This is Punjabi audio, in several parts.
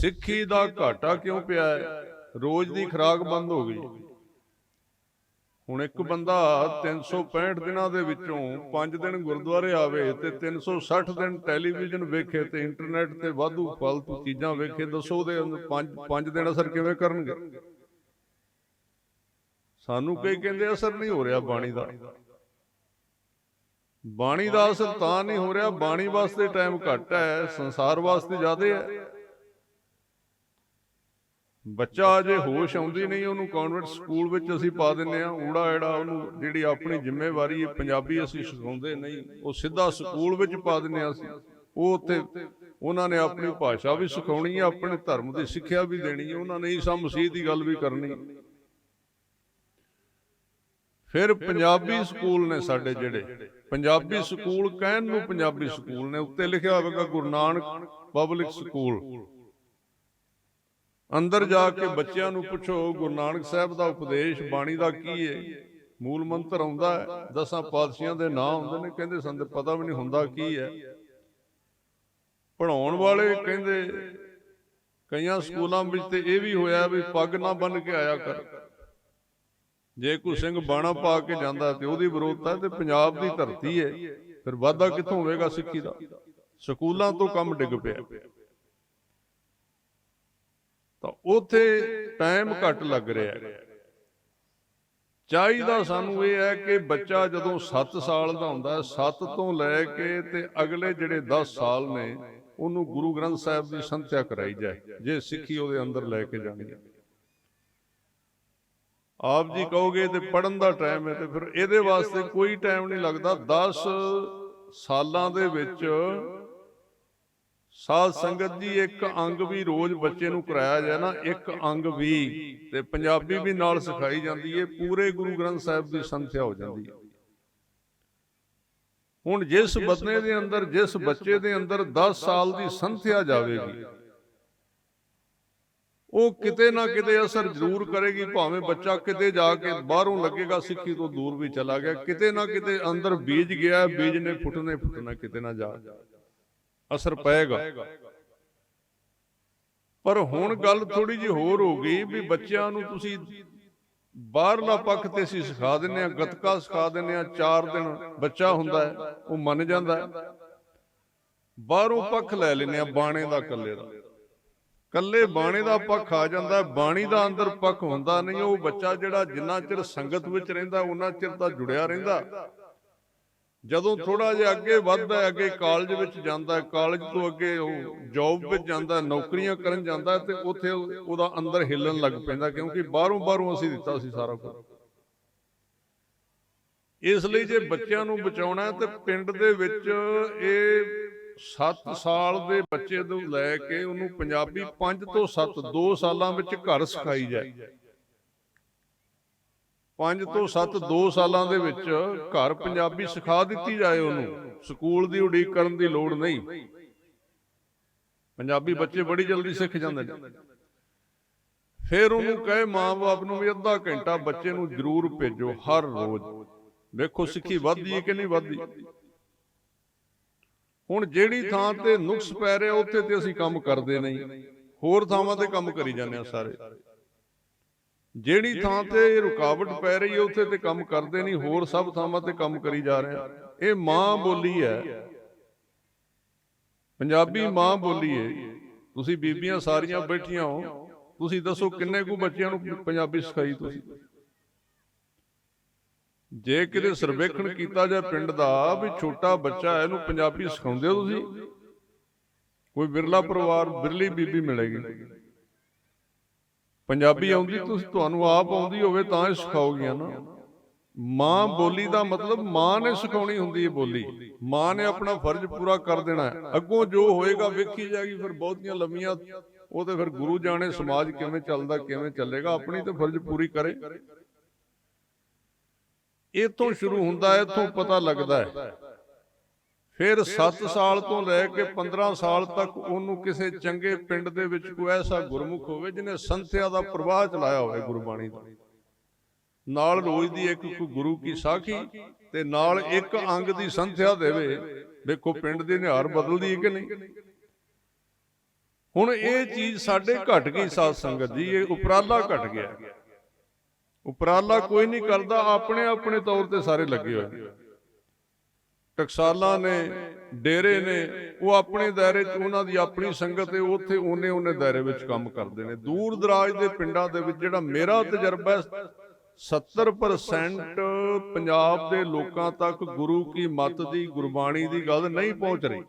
ਸਿੱਖੀ ਦਾ ਘਾਟਾ ਕਿਉਂ ਪਿਆ ਹੈ? ਰੋਜ਼ ਦੀ ਖੁਰਾਕ ਬੰਦ ਹੋ ਗਈ। ਹੁਣ ਇੱਕ ਬੰਦਾ 365 ਦਿਨਾਂ ਦੇ ਵਿੱਚੋਂ 5 ਦਿਨ ਗੁਰਦੁਆਰੇ ਆਵੇ ਤੇ 360 ਦਿਨ ਟੈਲੀਵਿਜ਼ਨ ਵੇਖੇ ਤੇ ਇੰਟਰਨੈਟ ਤੇ ਵਾਧੂ ਫालतू ਚੀਜ਼ਾਂ ਵੇਖੇ, ਦੱਸੋ ਉਹਦੇ ਅੰਦਰ 5 5 ਦਿਨ ਅਸਰ ਕਿਵੇਂ ਕਰਨਗੇ? ਸਾਨੂੰ ਕਈ ਕਹਿੰਦੇ ਅਸਰ ਨਹੀਂ ਹੋ ਰਿਹਾ ਬਾਣੀ ਦਾ। ਬਾਣੀ ਦਾ ਅਸਰ ਤਾਂ ਨਹੀਂ ਹੋ ਰਿਹਾ, ਬਾਣੀ ਵਾਸਤੇ ਟਾਈਮ ਘੱਟ ਹੈ, ਸੰਸਾਰ ਵਾਸਤੇ ਜ਼ਿਆਦਾ ਹੈ। ਬੱਚਾ ਅਜੇ ਹੋਸ਼ ਆਉਂਦੀ ਨਹੀਂ, ਉਹਨੂੰ ਕਨਵੈਂਟ ਸਕੂਲ ਵਿੱਚ ਅਸੀਂ ਪਾ ਦਿੰਨੇ ਆ ਊੜਾ ਐੜਾ ਉਹਨੂੰ ਜਿਹੜੀ ਆਪਣੀ ਜ਼ਿੰਮੇਵਾਰੀ ਹੈ, ਪੰਜਾਬੀ ਅਸੀਂ ਸਿਖਾਉਂਦੇ ਨਹੀਂ, ਉਹ ਸਿੱਧਾ ਸਕੂਲ ਵਿੱਚ ਪਾ ਦਿੰਨੇ ਆ ਅਸੀਂ। ਉਹ ਉੱਥੇ ਉਹਨਾਂ ਨੇ ਆਪਣੀ ਭਾਸ਼ਾ ਵੀ ਸਿਖਾਉਣੀ ਹੈ, ਆਪਣੇ ਧਰਮ ਦੀ ਸਿੱਖਿਆ ਵੀ ਦੇਣੀ ਹੈ। ਉਹਨਾਂ ਨੇ ਈਸਾ ਮਸੀਹ ਦੀ ਗੱਲ ਵੀ ਕਰਨੀ। ਫਿਰ ਪੰਜਾਬੀ ਸਕੂਲ ਨੇ ਸਾਡੇ ਜਿਹੜੇ, ਪੰਜਾਬੀ ਸਕੂਲ ਕਹਿਣ ਨੂੰ ਪੰਜਾਬੀ ਸਕੂਲ ਨੇ। ਉੱਤੇ ਲਿਖਿਆ ਹੋਵੇਗਾ ਗੁਰੂ ਨਾਨਕ ਪਬਲਿਕ ਸਕੂਲ ਅੰਦਰ ਜਾ ਕੇ ਬੱਚਿਆਂ ਨੂੰ ਪੁੱਛੋ, ਗੁਰੂ ਨਾਨਕ ਸਾਹਿਬ ਦਾ ਉਪਦੇਸ਼ ਬਾਣੀ ਦਾ ਕੀ ਹੈ ਮੂਲ ਮੰਤਰ ਆਉਂਦਾ ਹੈ, ਦਸਾਂ ਪਾਤਸ਼ਾਹਾਂ ਦੇ ਨਾਂ ਹੁੰਦੇ ਨੇ, ਕਹਿੰਦੇ ਸਾਨੂੰ ਪਤਾ ਵੀ ਨਹੀਂ ਹੁੰਦਾ ਕੀ ਹੈ। ਪੜਾਉਣ ਵਾਲੇ ਕਹਿੰਦੇ, ਕਈਆਂ ਸਕੂਲਾਂ ਵਿੱਚ ਤੇ ਇਹ ਵੀ ਹੋਇਆ ਵੀ ਪੱਗ ਨਾ ਬੰਨ ਕੇ ਆਇਆ ਕਰ। ਜੇ ਕੋਈ ਸਿੰਘ ਬਾਣਾ ਪਾ ਕੇ ਜਾਂਦਾ ਤੇ ਉਹਦੀ ਵਿਰੋਧਤਾ ਤੇ ਪੰਜਾਬ ਦੀ ਧਰਤੀ ਹੈ, ਫਿਰ ਵਾਧਾ ਕਿੱਥੋਂ ਹੋਵੇਗਾ ਸਿੱਖੀ ਦਾ? ਸਕੂਲਾਂ ਤੋਂ ਕੰਮ ਡਿੱਗ ਪਿਆ। ਤਾਂ ਉਥੇ ਟਾਈਮ ਘੱਟ ਲੱਗ ਰਿਹਾ ਹੈ। ਚਾਹੀਦਾ ਸਾਨੂੰ ਇਹ ਹੈ ਕਿ ਬੱਚਾ ਜਦੋਂ 7 ਸਾਲ ਦਾ ਹੁੰਦਾ ਹੈ 7 ਤੋਂ ਲੈ ਕੇ ਤੇ ਅਗਲੇ ਜਿਹੜੇ 10 ਸਾਲ ਨੇ, ਉਹਨੂੰ ਗੁਰੂ ਗ੍ਰੰਥ ਸਾਹਿਬ ਦੀ ਸੰਥਿਆ ਕਰਾਈ ਜਾਏ, ਜੇ ਸਿੱਖੀ ਉਹਦੇ ਅੰਦਰ ਲੈ ਕੇ ਜਾਣੀ ਹੈ। ਆਪ ਜੀ ਕਹੋਗੇ ਤੇ ਪੜਨ ਦਾ ਟਾਈਮ ਹੈ ਤੇ ਫਿਰ ਇਹਦੇ ਵਾਸਤੇ ਕੋਈ ਟਾਈਮ ਨਹੀਂ ਲੱਗਦਾ। 10 ਸਾਲਾਂ ਦੇ ਵਿੱਚ ਸਾਧ ਸੰਗਤ ਜੀ, ਇੱਕ ਅੰਗ ਵੀ ਰੋਜ਼ ਬੱਚੇ ਨੂੰ ਕਰਾਇਆ ਜਾਏ ਨਾ, ਇੱਕ ਅੰਗ ਵੀ। ਤੇ ਪੰਜਾਬੀ ਵੀ ਨਾਲ ਸਿਖਾਈ ਜਾਂਦੀ ਹੈ ਪੂਰੇ ਗੁਰੂ ਗ੍ਰੰਥ ਸਾਹਿਬ ਦੀ ਸੰਥਿਆ ਹੋ ਜਾਂਦੀ ਹੈ ਹੁਣ ਜਿਸ ਬੰਦੇ ਦੇ ਅੰਦਰ, ਜਿਸ ਬੱਚੇ ਦੇ ਅੰਦਰ 10 ਸਾਲ ਦੀ ਸੰਥਿਆ ਜਾਵੇਗੀ, ਉਹ ਕਿਤੇ ਨਾ ਕਿਤੇ ਅਸਰ ਜ਼ਰੂਰ ਕਰੇਗੀ, ਭਾਵੇਂ ਬੱਚਾ ਕਿਤੇ ਜਾ ਕੇ ਬਾਹਰੋਂ ਲੱਗੇਗਾ, ਸਿੱਖੀ ਤੋਂ ਦੂਰ ਵੀ ਚਲਾ ਗਿਆ, ਕਿਤੇ ਨਾ ਕਿਤੇ ਅੰਦਰ ਬੀਜ ਗਿਆ, ਬੀਜ ਨੇ ਫੁੱਟਨੇ ਫੁੱਟਣਾ ਕਿਤੇ ਨਾ ਜਾ। ਅਸਰ ਪਏਗਾ। ਪਰ ਹੁਣ ਗੱਲ ਥੋੜੀ ਜਿਹੀ ਹੋਰ ਹੋ ਗਈ ਵੀ ਬੱਚਿਆਂ ਨੂੰ ਤੁਸੀਂ ਬਾਹਰਲਾ ਪੱਖ ਤੇ ਅਸੀਂ ਸਿਖਾ ਦਿੰਨੇ ਆ ਗਤਕਾ ਸਿਖਾ ਦਿੰਨੇ ਆ 4 ਦਿਨ ਬੱਚਾ ਹੁੰਦਾ ਹੈ ਉਹ ਮੰਨ ਜਾਂਦਾ ਹੈ। ਬਾਹਰੋਂ ਪੱਖ ਲੈ ਲੈਨੇ ਆ ਬਾਣੇ ਦਾ ਕੱਲੇ ਦਾ ਕੱਲੇ ਬਾਣੇ ਦਾ ਪੱਖ ਆ ਜਾਂਦਾ ਬਾਣੀ ਦਾ ਅੰਦਰ ਪੱਖ ਹੁੰਦਾ ਨਹੀਂ ਉਹ ਬੱਚਾ ਜਿਹੜਾ ਜਿੰਨਾ ਚਿਰ ਸੰਗਤ ਵਿੱਚ ਰਹਿੰਦਾ ਉਹਨਾਂ ਚਿਰ ਤਾਂ ਜੁੜਿਆ ਰਹਿੰਦਾ। ਜਦੋਂ ਥੋੜਾ ਜਿਹਾ ਅੱਗੇ ਵੱਧਦਾ ਅੱਗੇ ਕਾਲਜ ਵਿੱਚ ਜਾਂਦਾ ਕਾਲਜ ਤੋਂ ਅੱਗੇ ਉਹ ਜੌਬ ਵਿੱਚ ਜਾਂਦਾ ਨੌਕਰੀਆਂ ਕਰਨ ਜਾਂਦਾ ਤੇ ਉੱਥੇ ਉਹਦਾ ਅੰਦਰ ਹਿੱਲਣ ਲੱਗ ਪੈਂਦਾ ਕਿਉਂਕਿ ਬਾਹਰੋਂ ਬਾਹਰੋਂ ਅਸੀਂ ਦਿੱਤਾ ਸੀ ਸਾਰਾ ਕੁਝ ਇਸ ਲਈ ਜੇ ਬੱਚਿਆਂ ਨੂੰ ਬਚਾਉਣਾ ਤੇ ਪਿੰਡ ਦੇ ਵਿੱਚ ਇਹ 7 ਸਾਲ ਦੇ ਬੱਚੇ ਤੋਂ ਲੈ ਕੇ ਉਹਨੂੰ ਪੰਜਾਬੀ 5 ਤੋਂ 7 2 ਸਾਲਾਂ ਵਿੱਚ ਘਰ ਸਿਖਾਈ ਜਾਏ। 5 ਤੋਂ 7 2 ਸਾਲਾਂ ਦੇ ਵਿੱਚ ਘਰ ਪੰਜਾਬੀ ਸਿਖਾ ਦਿੱਤੀ ਜਾਏ ਉਹਨੂੰ। ਸਕੂਲ ਦੀ ਉਡੀਕ ਕਰਨ ਦੀ ਲੋੜ ਨਹੀਂ। ਪੰਜਾਬੀ ਬੱਚੇ ਬੜੀ ਜਲਦੀ ਸਿੱਖ ਜਾਂਦੇ ਨੇ। ਫਿਰ ਉਹਨੂੰ ਕਹੇ ਮਾਂ-ਬਾਪ ਨੂੰ ਵੀ ਅੱਧਾ ਘੰਟਾ ਬੱਚੇ ਨੂੰ ਜ਼ਰੂਰ ਭੇਜੋ ਹਰ ਰੋਜ਼। ਵੇਖੋ ਸਿੱਖੀ ਵੱਧਦੀ ਹੈ ਕਿ ਨਹੀਂ ਵੱਧਦੀ। ਹੁਣ ਜਿਹੜੀ ਥਾਂ ਤੇ ਨੁਕਸ ਪੈ ਰਿਹਾ ਉੱਥੇ ਤੇ ਅਸੀਂ ਕੰਮ ਕਰਦੇ ਨਹੀਂ। ਹੋਰ ਥਾਵਾਂ ਤੇ ਕੰਮ ਕਰੀ ਜਾਂਦੇ ਆ ਸਾਰੇ। ਜਿਹੜੀ ਥਾਂ ਤੇ ਰੁਕਾਵਟ ਪੈ ਰਹੀ ਹੈ ਉੱਥੇ ਤੇ ਕੰਮ ਕਰਦੇ ਨਹੀਂ ਹੋਰ ਸਭ ਥਾਵਾਂ ਤੇ ਕੰਮ ਕਰੀ ਜਾ ਰਹੇ ਆ। ਇਹ ਮਾਂ ਬੋਲੀ ਹੈ। ਪੰਜਾਬੀ ਮਾਂ ਬੋਲੀ ਹੈ। ਤੁਸੀਂ ਬੀਬੀਆਂ ਸਾਰੀਆਂ ਬੈਠੀਆਂ ਹੋ ਤੁਸੀਂ ਦੱਸੋ ਕਿੰਨੇ ਕੁ ਬੱਚਿਆਂ ਨੂੰ ਪੰਜਾਬੀ ਸਿਖਾਈ ਤੁਸੀਂ? ਜੇ ਕਿਤੇ ਸਰਵੇਖਣ ਕੀਤਾ ਜਾਏ ਪਿੰਡ ਦਾ ਵੀ ਛੋਟਾ ਬੱਚਾ ਹੈ ਇਹਨੂੰ ਪੰਜਾਬੀ ਸਿਖਾਉਂਦੇ ਹੋ ਤੁਸੀਂ? ਕੋਈ ਬਿਰਲਾ ਪਰਿਵਾਰ ਬਿਰਲੀ ਬੀਬੀ ਮਿਲੇਗੀ। ਪੰਜਾਬੀ ਆਉਂਦੀ ਤੁਸੀਂ ਤੁਹਾਨੂੰ ਆਪ ਆਉਂਦੀ ਹੋਵੇ ਤਾਂ ਹੀ ਸਿਖਾਓਗੀਆਂ ਨਾ। ਮਾਂ ਬੋਲੀ ਦਾ ਮਤਲਬ ਮਾਂ ਨੇ ਸਿਖਾਉਣੀ ਹੁੰਦੀ ਹੈ ਬੋਲੀ। ਮਾਂ ਨੇ ਆਪਣਾ ਫਰਜ਼ ਪੂਰਾ ਕਰ ਦੇਣਾ ਅੱਗੋਂ ਜੋ ਹੋਏਗਾ ਵੇਖੀ ਜਾਏਗੀ ਫਿਰ ਬਹੁਤੀਆਂ ਲੰਮੀਆਂ ਉਹ ਤੇ ਫਿਰ ਗੁਰੂ ਜਾਣੇ ਸਮਾਜ ਕਿਵੇਂ ਚੱਲਦਾ ਕਿਵੇਂ ਚੱਲੇਗਾ ਆਪਣੀ ਤੇ ਫਰਜ਼ ਪੂਰੀ ਕਰੇ। ਇਤੋਂ ਸ਼ੁਰੂ ਹੁੰਦਾ ਹੈ ਇਥੋਂ ਪਤਾ ਲੱਗਦਾ ਹੈ। ਫਿਰ 7 ਸਾਲ ਤੋਂ ਲੈ ਕੇ 15 ਸਾਲ ਤੱਕ ਉਹਨੂੰ ਕਿਸੇ ਚੰਗੇ ਪਿੰਡ ਦੇ ਵਿੱਚ ਕੋਈ ਐਸਾ ਗੁਰਮੁਖ ਹੋਵੇ ਜਿਹਨੇ ਸੰਥਿਆ ਦਾ ਪ੍ਰਵਾਹ ਚਲਾਇਆ ਹੋਵੇ ਗੁਰਬਾਣੀ ਦਾ। ਨਾਲ ਰੋਜ਼ ਦੀ ਇੱਕ ਕੋਈ ਗੁਰੂ ਕੀ ਸਾਖੀ ਤੇ ਨਾਲ ਇੱਕ ਅੰਗ ਦੀ ਸੰਥਿਆ ਦੇਵੇ। ਵੇਖੋ ਪਿੰਡ ਦੀ ਨਿਹਾਰ ਬਦਲਦੀ ਹੈ ਕਿ ਨਹੀਂ? ਹੁਣ ਇਹ ਚੀਜ਼ ਸਾਡੇ ਘਟ ਗਈ ਸਾਧ ਸੰਗਤ ਜੀ ਇਹ ਉਪਰਾਲਾ ਘਟ ਗਿਆ। ਉਪਰਾਲਾ ਕੋਈ ਨਹੀਂ ਕਰਦਾ ਆਪਣੇ ਆਪਣੇ ਤੌਰ ਤੇ ਸਾਰੇ ਲੱਗੇ ਹੋਏ। ਨੇ ਟਕਸਾਲਾਂ ਨੇ, ਡੇਰੇ ਨੇ, ਉਹ ਆਪਣੇ ਦਾਇਰੇ 'ਚ ਉਹਨਾਂ ਦੀ ਆਪਣੀ ਸੰਗਤ ਹੈ, ਉੱਥੇ ਉਹਨੇ ਉਹਨੇ ਦਾਇਰੇ ਵਿੱਚ ਕੰਮ ਕਰਦੇ ਨੇ। ਦੂਰ ਦਰਾਜ ਦੇ ਪਿੰਡਾਂ ਦੇ ਵਿੱਚ ਜਿਹੜਾ ਮੇਰਾ ਤਜਰਬਾ ਹੈ 70% ਪੰਜਾਬ ਦੇ ਲੋਕਾਂ ਤੱਕ ਗੁਰੂ ਕੀ ਮੱਤ ਦੀ, ਗੁਰਬਾਣੀ ਦੀ ਗੱਲ ਨਹੀਂ ਪਹੁੰਚ ਰਹੀ।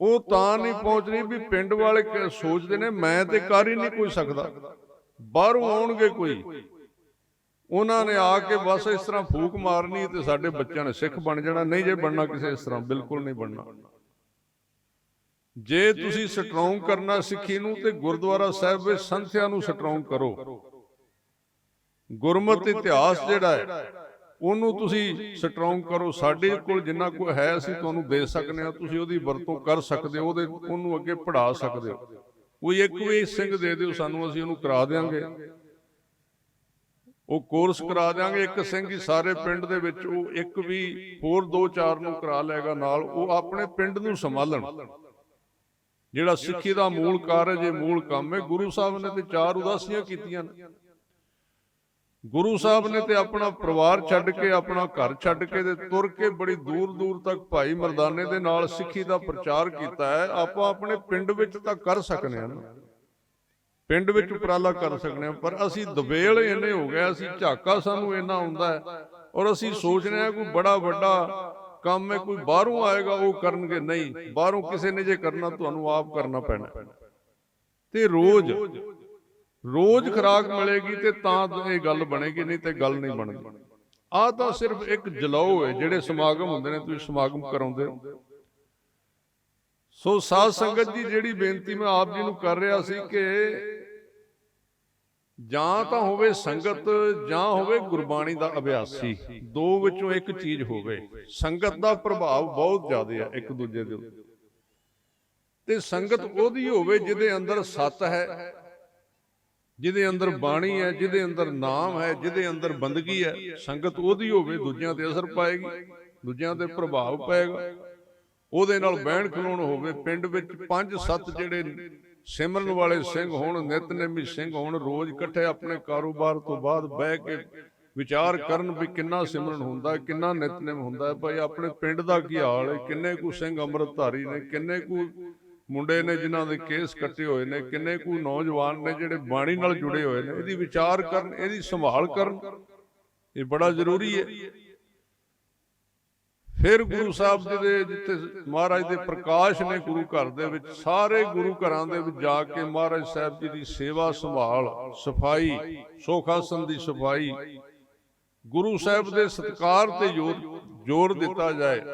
ਉਹ ਤਾਂ ਨਹੀਂ ਪਹੁੰਚ ਰਹੀ ਵੀ ਪਿੰਡ ਵਾਲੇ ਸੋਚਦੇ ਨੇ, ਮੈਂ ਤੇ ਕਰ ਹੀ ਨਹੀਂ ਕੋਈ ਸਕਦਾ। ਬਾਹਰੋਂ ਆਉਣਗੇ ਕੋਈ। ਉਹਨਾਂ ਨੇ ਆ ਕੇ ਬਸ ਇਸ ਤਰ੍ਹਾਂ ਫੂਕ ਮਾਰਨੀ ਤੇ ਸਾਡੇ ਬੱਚਿਆਂ ਨੇ ਸਿੱਖ ਬਣ ਜਾਣਾ। ਨਹੀਂ ਜੇ ਬਣਨਾ ਕਿਸੇ ਇਸ ਤਰ੍ਹਾਂ ਬਿਲਕੁਲ ਨਹੀਂ ਬਣਨਾ। ਜੇ ਤੁਸੀਂ ਸਟਰੋਂਗ ਕਰਨਾ ਸਿੱਖੀ ਨੂੰ ਤੇ ਗੁਰਦੁਆਰਾ ਸਾਹਿਬ ਵਿੱਚ ਸੰਥਿਆ ਨੂੰ ਸਟਰੋਂਗ ਕਰੋ। ਗੁਰਮਤਿ ਇਤਿਹਾਸ ਜਿਹੜਾ ਹੈ ਉਹਨੂੰ ਤੁਸੀਂ ਸਟਰੋਂਗ ਕਰੋ। ਸਾਡੇ ਕੋਲ ਜਿੰਨਾ ਕੁ ਹੈ ਅਸੀਂ ਤੁਹਾਨੂੰ ਦੇ ਸਕਨੇ ਆ ਤੁਸੀਂ ਉਹਦੀ ਵਰਤੋਂ ਕਰ ਸਕਦੇ ਹੋ ਉਹਦੇ ਉਹਨੂੰ ਅੱਗੇ ਪੜ੍ਹਾ ਸਕਦੇ ਹੋ। ਕੋਈ ਇੱਕ ਵੀ ਸਿੰਘ ਦੇ ਦਿਓ ਸਾਨੂੰ ਅਸੀਂ ਉਹਨੂੰ ਕਰਾ ਦੇਾਂਗੇ ਉਹ ਕੋਰਸ ਕਰਾ ਦਿਆਂਗੇ, ਇੱਕ ਸਿੰਘ ਹੀ ਸਾਰੇ ਪਿੰਡ ਦੇ ਵਿੱਚ, ਉਹ ਇੱਕ ਵੀ ਹੋਰ ਦੋ ਚਾਰ ਨੂੰ ਕਰਾ ਲਏਗਾ ਨਾਲ, ਉਹ ਆਪਣੇ ਪਿੰਡ ਨੂੰ ਸੰਭਾਲਣ। ਜਿਹੜਾ ਸਿੱਖੀ ਦਾ ਮੂਲ ਕਾਰਜ ਹੈ ਮੂਲ ਕੰਮ ਹੈ, ਗੁਰੂ ਸਾਹਿਬ ਨੇ ਤੇ ਚਾਰ ਉਦਾਸੀਆਂ ਕੀਤੀਆਂ ਨੇ। ਗੁਰੂ ਸਾਹਿਬ ਨੇ ਤੇ ਆਪਣਾ ਪਰਿਵਾਰ ਛੱਡ ਕੇ, ਆਪਣਾ ਘਰ ਛੱਡ ਕੇ ਤੇ ਤੁਰ ਕੇ ਬੜੀ ਦੂਰ ਦੂਰ ਤੱਕ ਭਾਈ ਮਰਦਾਨੇ ਦੇ ਨਾਲ ਸਿੱਖੀ ਦਾ ਪ੍ਰਚਾਰ ਕੀਤਾ ਹੈ। ਆਪਾਂ ਆਪਣੇ ਪਿੰਡ ਵਿੱਚ ਤਾਂ ਕਰ ਸਕਨੇ ਆ ਨਾ। ਪਿੰਡ ਵਿੱਚ ਉਪਰਾਲਾ ਕਰ ਸਕਨੇ ਆ ਪਰ ਅਸੀਂ ਦਬੇਲ ਇੰਨੇ ਹੋ ਗਏ ਅਸੀਂ ਝਾਕਾ ਸਾਨੂੰ ਇੰਨਾ ਆਉਂਦਾ ਹੈ। ਔਰ ਅਸੀਂ ਸੋਚਨੇ ਆ ਕੋਈ ਬੜਾ ਵੱਡਾ ਕੰਮ ਹੈ ਕੋਈ ਬਾਹਰੋਂ ਆਏਗਾ ਉਹ ਕਰਨਗੇ। ਨਹੀਂ ਬਾਹਰੋਂ ਕਿਸੇ ਨੇ ਜੇ ਕਰਨਾ ਤੁਹਾਨੂੰ ਆਪ ਕਰਨਾ ਪੈਣਾ। ਤੇ ਰੋਜ਼ ਰੋਜ਼ ਖਰਾਕ ਮਿਲੇਗੀ ਤੇ ਤਾਂ ਇਹ ਗੱਲ ਬਣੇਗੀ ਨਹੀਂ ਤੇ ਗੱਲ ਨਹੀਂ ਬਣਦੀ। ਆਹ ਤਾਂ ਸਿਰਫ ਇੱਕ ਜਲਾਓ ਹੈ ਜਿਹੜੇ ਸਮਾਗਮ ਹੁੰਦੇ ਨੇ ਤੁਸੀਂ ਸਮਾਗਮ ਕਰਾਉਂਦੇ ਹੋ। ਸੋ ਸਾਧ ਸੰਗਤ ਜੀ, ਜਿਹੜੀ ਬੇਨਤੀ ਮੈਂ ਆਪ ਜੀ ਨੂੰ ਕਰ ਰਿਹਾ ਸੀ ਕਿ ਜਾਂ ਤਾਂ ਹੋਵੇ ਸੰਗਤ ਜਾਂ ਹੋਵੇ ਗੁਰਬਾਣੀ ਦਾ ਅਭਿਆਸੀ, ਦੋ ਵਿੱਚੋਂ ਇੱਕ ਚੀਜ਼ ਹੋਵੇ। ਸੰਗਤ ਦਾ ਪ੍ਰਭਾਵ ਬਹੁਤ ਜ਼ਿਆਦਾ ਹੈ ਇੱਕ ਦੂਜੇ ਦੇ ਉੱਤੇ। ਤੇ ਸੰਗਤ ਉਹਦੀ ਹੋਵੇ ਜਿਹਦੇ ਅੰਦਰ ਸਤ ਹੈ, ਜਿਹਦੇ ਅੰਦਰ ਬਾਣੀ ਹੈ, ਜਿਹਦੇ ਅੰਦਰ ਨਾਮ ਹੈ, ਜਿਹਦੇ ਅੰਦਰ ਬੰਦਗੀ ਹੈ, ਸੰਗਤ ਉਹਦੀ ਹੋਵੇ ਦੂਜਿਆਂ ਤੇ ਅਸਰ ਪਾਏਗੀ, ਦੂਜਿਆਂ ਤੇ ਪ੍ਰਭਾਵ ਪਏਗਾ। ਉਹਦੇ ਨਾਲ ਬਹਿਣ ਖਲੋਣ ਹੋਵੇ ਪਿੰਡ ਵਿੱਚ ਪੰਜ ਸੱਤ ਜਿਹੜੇ ਸਿਮਰਨ ਵਾਲੇ ਸਿੰਘ ਹੋਣ ਨਿਤਨੇਮੀ ਸਿੰਘ ਹੋਣ ਰੋਜ਼ ਇਕੱਠੇ ਆਪਣੇ ਕਾਰੋਬਾਰ ਤੋਂ ਬਾਅਦ ਬਹਿ ਕੇ ਵਿਚਾਰ ਕਰਨ ਵੀ ਕਿੰਨਾ ਸਿਮਰਨ ਹੁੰਦਾ ਕਿੰਨਾ ਨਿਤਨੇਮ ਹੁੰਦਾ ਹੈ ਭਾਈ ਆਪਣੇ ਪਿੰਡ ਦਾ ਕੀ ਹਾਲ ਹੈ ਕਿੰਨੇ ਕੁ ਸਿੰਘ ਅੰਮ੍ਰਿਤਧਾਰੀ ਨੇ ਕਿੰਨੇ ਕੁ ਮੁੰਡੇ ਨੇ ਜਿਨ੍ਹਾਂ ਦੇ ਕੇਸ ਕੱਟੇ ਹੋਏ ਨੇ ਕਿੰਨੇ ਕੁ ਨੌਜਵਾਨ ਨੇ ਜਿਹੜੇ ਬਾਣੀ ਨਾਲ ਜੁੜੇ ਹੋਏ ਨੇ ਇਹਦੀ ਵਿਚਾਰ ਕਰਨ ਇਹਦੀ ਸੰਭਾਲ ਕਰਨ ਇਹ ਬੜਾ ਜ਼ਰੂਰੀ ਹੈ। ਫਿਰ ਗੁਰੂ ਸਾਹਿਬ ਜੀ ਦੇ ਜਿੱਥੇ ਮਹਾਰਾਜ ਦੇ ਪ੍ਰਕਾਸ਼ ਨੇ ਗੁਰੂ ਘਰ ਦੇ ਵਿੱਚ ਸਾਰੇ ਗੁਰੂ ਘਰਾਂ ਦੇ ਵਿੱਚ ਜਾ ਕੇ ਮਹਾਰਾਜ ਸਾਹਿਬ ਜੀ ਦੀ ਸੇਵਾ ਸੰਭਾਲ ਸਫ਼ਾਈ ਸੋਖਾਸਨ ਦੀ ਸਫ਼ਾਈ। ਗੁਰੂ ਸਾਹਿਬ ਦੇ ਸਤਕਾਰ ਤੇ ਜ਼ੋਰ ਜ਼ੋਰ ਦਿੱਤਾ ਜਾਏ।